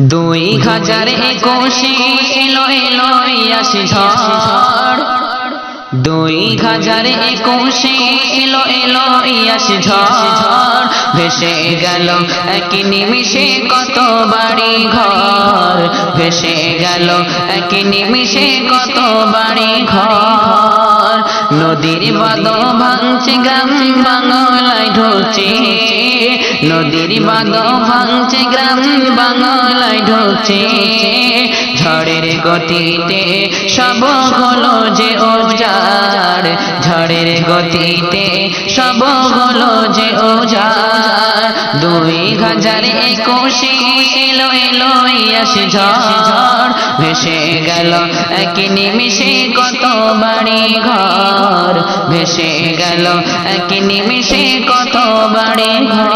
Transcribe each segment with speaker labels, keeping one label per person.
Speaker 1: দুই হাজার একুশে এলো এলো আসি ঝড়। দুই হাজার একুশে এলো এলো আসি ঝড়। ভেসে গেল এক নিমিষে কত বাড়ি ঘর। ভেসে গেল এক নিমিষে কত বাড়ি ঘর। নদীর বাদ ভাঙছে গ্রাম বাংলায় ঢুকছে নদীর বাদ ভাঙছে, গ্রাম বাংলায় ঢুকছে ঝড়ের গতিতে সব হলো যে ওজার। ঝড়ের গতিতে সব হলো যে ওজার। দুই হাজার একুশে এলো এলো ঝড়। ভেসে গেল এক নিমিষে কত বাড়ি ঘর। ভেসে গেল এক নিমিষে কত বাড়ি ঘর।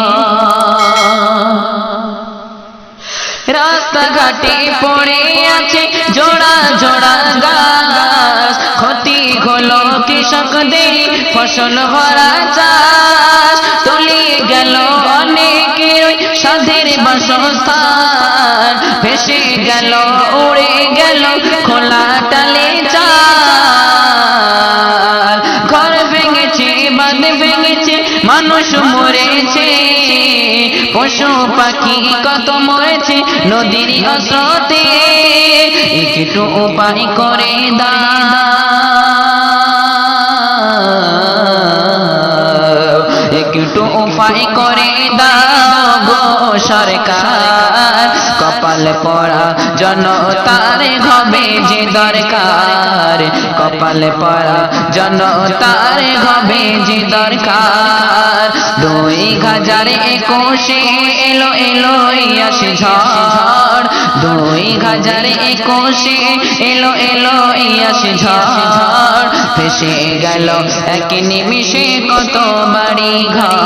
Speaker 1: রাস্তাঘাটে পড়ে আছে জোড়া জোড়া গাছ। ক্ষতি হলো কৃষকদের ফসল ভরা চাষ। তলিয়ে গেল অনেকের ওই সাধের বাসস্থান। ভেসে গেল, উড়ে গেল খোলা টালে চাল কত মরেছে নদীর অস্রোতে। একটু উপায় করে দাও। একটু উপায় করে দাও সরকার। কপাল পড়া জনতার হবে যে দরকার। কপাল পড়া জনতার হবে যে দরকার। দুই হাজার একুশে এলো এলো আসে ঝড়। দুই হাজার একুশে এলো এলো আসে ঝড়। ভেসে গেল এক নিমিষে কত বাড়ি ঘর।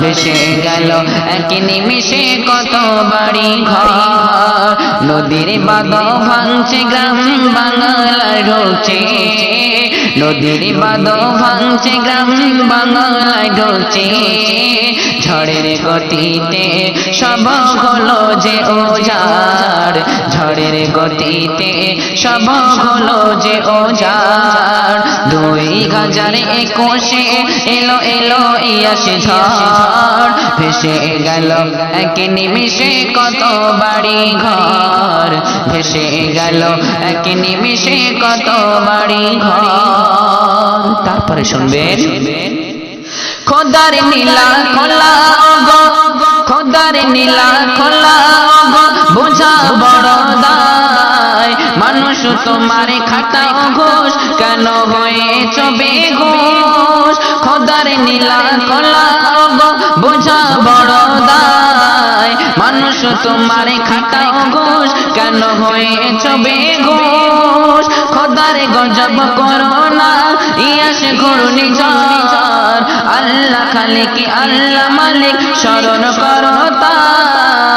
Speaker 1: ভেসে গেল। এক নিমিষে কত বাড়ি ঘর। নদীর বাদ ভাঙছে, গ্রাম বাংলায় ঢুকছে নদীর বাদ ভাঙছে, গ্রাম বাংলায় ঢুকছে ঝড়ের গতিতে সব হলো যে ওজার। ঝড়ের গতিতে সব হলো যে ওজার। দুই হাজার একুশে এলো এলো ইয়াসে ঝড়। ভেসে গেল। এক নিমিষে কত বাড়ি ঘর ভেসে গেল। এক নিমিষে কত বাড়ি ঘর। তারপরে শুনবেন। খোদার নীলা খোলা গো, খোদার নীলা খোলা গো, বোঝা বড় দায়। মানুষ তোমার খাতা ঘোষ, কেন হয়েছ বেঘোষ খোদার নীলা খোলা গো বোঝা বড় দায় মানুষ তোমার খাতা ঘোষ। কেন হয়েছ বেঘোষ খোদার গজব করো না ইয়াস ঘূর্ণি ঝড় আল্লাহ খালিক, আল্লাহ মালিক, স্মরণ করো তার।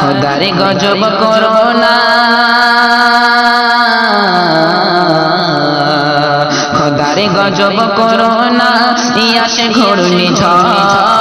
Speaker 1: খোদারে গজব করো না খোদারে গজব করো না ইয়াসে ঘূর্ণি ঝড়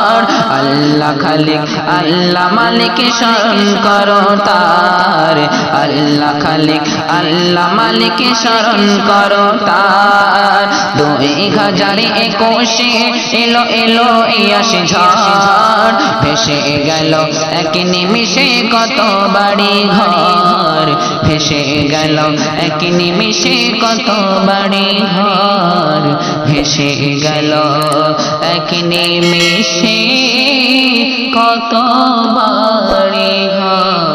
Speaker 1: আল্লাহ খালিক, আল্লাহ মালিক স্মরণ করো তার। আল্লাহ খালিক, আল্লাহ মালিক স্মরণ করো তার। দুই হাজার একুশে এলো এলো, ইয়াসে ঝড়। ভেসে গেল এক নিমিষে কত বাড়ি ঘর। ভেসে গেল এক নিমিষে কত বাড়ি ঘর। ভেসে গেল এক নিমিষে কত বাড়ি ঘর।